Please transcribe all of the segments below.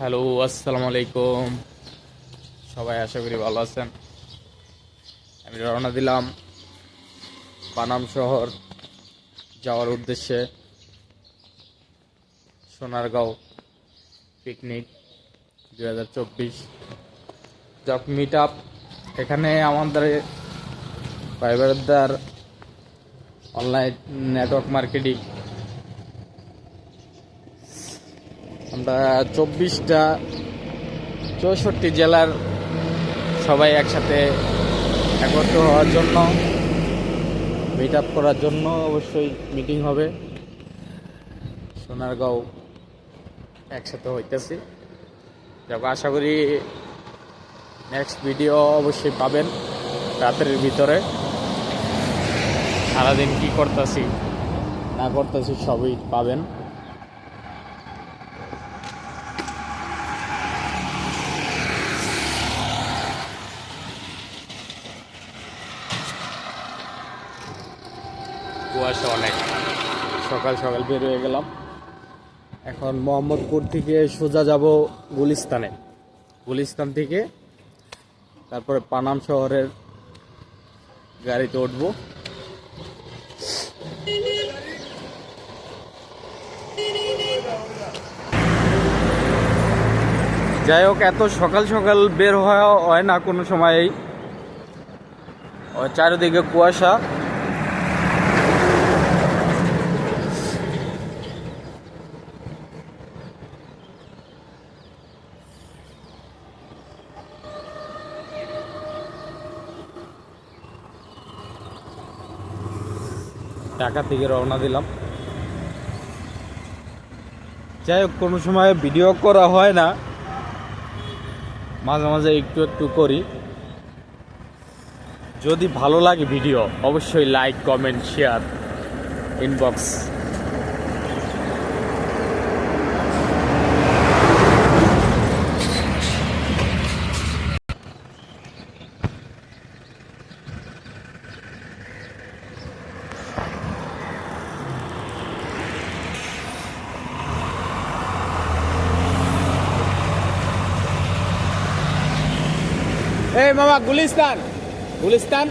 Hello, আসসালামু আলাইকুম। সবাই আশা করি ভালো আছেন। আমি রওনা দিলাম পানাম শহর যাওয়ার উদ্দেশ্যে সোনারগাঁও পিকনিক দু হাজার চব্বিশ। জব মিট আপ এখানে আমাদের ভাইবারদার অনলাইন নেটওয়ার্ক মার্কেটিং আমরা চব্বিশটা চৌষট্টি জেলার সবাই একসাথে একত্র হওয়ার জন্য মিট আপ করার জন্য অবশ্যই মিটিং হবে। সোনারগাঁও একসাথে হইতেছি। যাক আশা করি নেক্সট ভিডিও অবশ্যই পাবেন রাতের ভিতরে। সারাদিন কি করতেছি, না করতেছি সবই পাবেন। কুয়াশা অনেক। সকাল সকাল বের হয়ে গেলাম। এখন মোহাম্মদপুর থেকে সোজা যাব গুলিস্তানে। গুলিস্তান থেকে তারপরে পানাম শহরের গাড়িতে উঠবো। যাই হোক, এত সকাল সকাল বের হওয়া হয় না কোনো সময়ই। চারিদিকে কুয়াশা। ঢাকা থেকে রওনা দিলাম। যাই হোক, কোনো সময় ভিডিও করা হয় না। মাঝে মাঝে একটু একটু করি। যদি ভালো লাগে ভিডিও অবশ্যই লাইক কমেন্ট শেয়ার ইনবক্স এই মামা, গুলিস্তান। গুলিস্তান।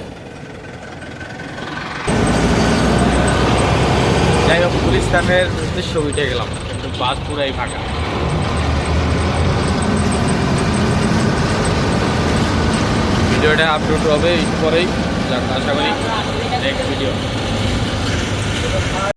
যাই হোক, গুলিস্তানের উদ্দেশ্য উঠে গেলাম, কিন্তু বাস পুরাই ফাঁকা। ভিডিওটা আপলোড হবে পরেই। আশা করি নেক্সট ভিডিও